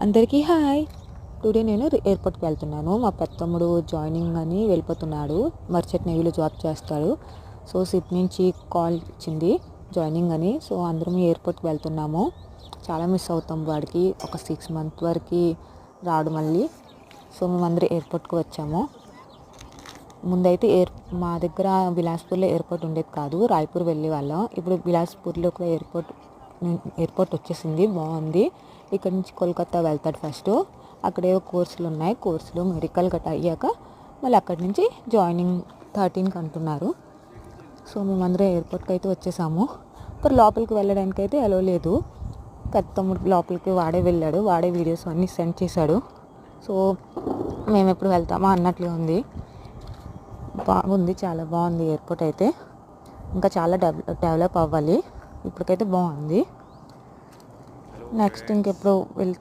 అందరికీ hi. Today నేను ఎయిర్పోర్ట్కి వెళ్తున్నాను. మా పెద్దమ్ముడు జాయినింగ్ అని వెళ్ళిపోతున్నాడు. మర్చెట్ నేవీలో జాబ్ చేస్తాడు సో సిప్ నుంచి కాల్ ఇచ్చింది జాయినింగ్ అని. సో అందరం ఎయిర్పోర్ట్కి వెళ్తున్నాము. చాలా మిస్ అవుతాం వాడికి. ఒక సిక్స్ మంత్ వరకు రాడు మళ్ళీ. సో మేమందరం ఎయిర్పోర్ట్కి వచ్చాము. ముందైతే ఎయిర్ మా దగ్గర బిలాస్పూర్లో ఎయిర్పోర్ట్ ఉండేది కాదు. రాయ్పూర్ వెళ్ళే వాళ్ళం ఇప్పుడు బిలాస్పూర్లో కూడా ఎయిర్పోర్ట్ ఎయిర్పోర్ట్ వచ్చేసింది. బాగుంది. ఇక్కడ నుంచి కోల్కతా వెళ్తాడు ఫస్ట్. అక్కడేవో కోర్సులు ఉన్నాయి. కోర్సులు మెడికల్ గట్రా అయ్యాక మళ్ళీ అక్కడి నుంచి జాయినింగ్ థర్టీన్కి అంటున్నారు. సో మేమందరం ఎయిర్పోర్ట్కి అయితే వచ్చేసాము. మరి లోపలికి వెళ్ళడానికి అయితే అలో లేదు. పెద్ద తమ్ముడు లోపలికి వాడే వెళ్ళాడు. వాడే వీడియోస్ అన్నీ సెండ్ చేశాడు. సో మేము ఎప్పుడు వెళ్తామా అన్నట్లే ఉంది. బాగుంది. చాలా బాగుంది ఎయిర్పోర్ట్ అయితే. ఇంకా చాలా డెవలప్ డెవలప్ అవ్వాలి. ఇప్పటికైతే బాగుంది. నెక్స్ట్ ఇంకెప్పుడు వెళ్తే.